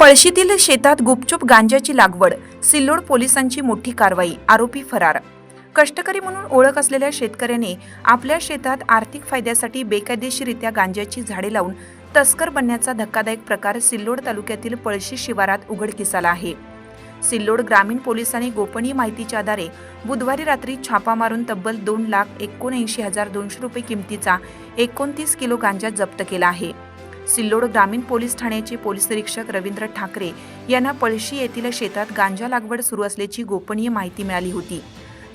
पळशीतील शेतात गुपचूप गांजाची लागवड सिल्लोड पोलिसांची मोठी कारवाई आरोपी फरार. कष्टकरी म्हणून ओळख असलेल्या शेतकऱ्याने आपल्या शेतात आर्थिक फायद्यासाठी बेकायदेशीरित्या गांजाची झाडे लावून तस्कर बनण्याचा धक्कादायक प्रकार सिल्लोड तालुक्यातील पळशी शिवारात उघडकीस आला आहे. सिल्लोड ग्रामीण पोलिसांनी गोपनीय माहितीच्या आधारे बुधवारी रात्री छापा मारून तब्बल दोन लाख एकोणऐंशी हजार दोनशे रुपये किमतीचा एकोणतीस किलो गांजा जप्त केला आहे. सिल्लोड ग्रामीण पोलीस ठाण्याचे पोलीस निरीक्षक रवींद्र ठाकरे यांना पळशी येथील शेतात गांजा लागवड सुरू असल्याची गोपनीय माहिती मिळाली होती.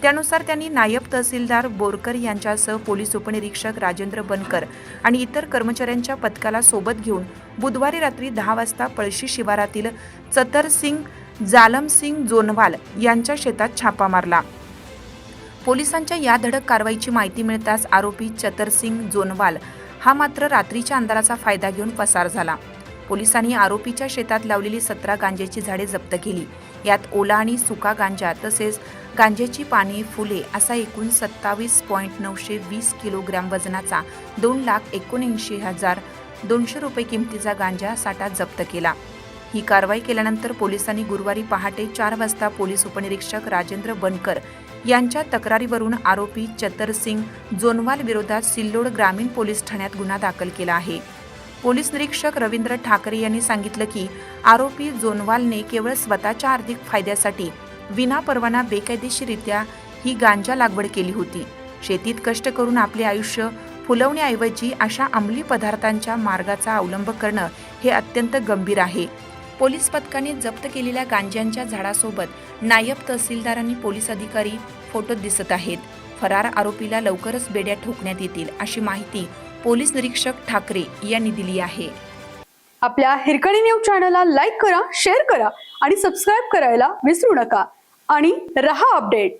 त्यानुसार त्यांनी नायब तहसीलदार बोरकर यांच्यासह पोलीस उपनिरीक्षक राजेंद्र बनकर आणि इतर कर्मचाऱ्यांच्या पथकाला सोबत घेऊन बुधवारी रात्री दहा वाजता पळशी शिवारातील चतरसिंग जालमसिंग जोनवाल यांच्या शेतात छापा मारला. पोलिसांच्या या धडक कारवाईची माहिती मिळताच आरोपी चतरसिंग जोनवाल हा मात्र रात्रीच्या अंधाराचा फायदा घेऊन पसार झाला. पोलिसांनी आरोपीच्या शेतात लावलेली सतरा गांज्याची झाडे जप्त केली. यात ओला आणि सुका गांजा तसेच गांज्याची पाने फुले असा एकूण सत्तावीस पॉईंट नऊशे वीस किलोग्रॅम वजनाचा दोन लाख एकोणऐंशी हजार दोनशे रुपये किमतीचा गांजा साठा जप्त केला. ही कारवाई केल्यानंतर पोलिसांनी गुरुवारी पहाटे चार वाजता पोलीस उपनिरीक्षक राजेंद्र बनकर यांच्या तक्रारीवरून आरोपी चतरसिंग जोनवाल विरोधात सिल्लोड ग्रामीण पोलीस ठाण्यात गुन्हा दाखल केला आहे. पोलीस निरीक्षक रवींद्र ठाकरे यांनी सांगितलं की आरोपी जोनवालने केवळ स्वतःच्या आर्थिक फायद्यासाठी विनापरवाना बेकायदेशीरित्या ही गांजा लागवड केली होती. शेतीत कष्ट करून आपले आयुष्य फुलवण्याऐवजी अशा अंमली पदार्थांच्या मार्गाचा अवलंब करणं हे अत्यंत गंभीर आहे. पोलीस पथकाने जप्त केलेल्या गांज्यांच्या झाडासोबत नायब तहसीलदार आणि पोलीस अधिकारी फोटोत दिसत आहेत. फरार आरोपीला लवकरच बेड्या ठोकण्यात येतील अशी माहिती पोलीस निरीक्षक ठाकरे यांनी दिली आहे. आपल्या हिरकणी न्यूज चॅनलला लाईक करा शेअर करा आणि सबस्क्राईब करायला विसरू नका. आणि रहा अपडेट.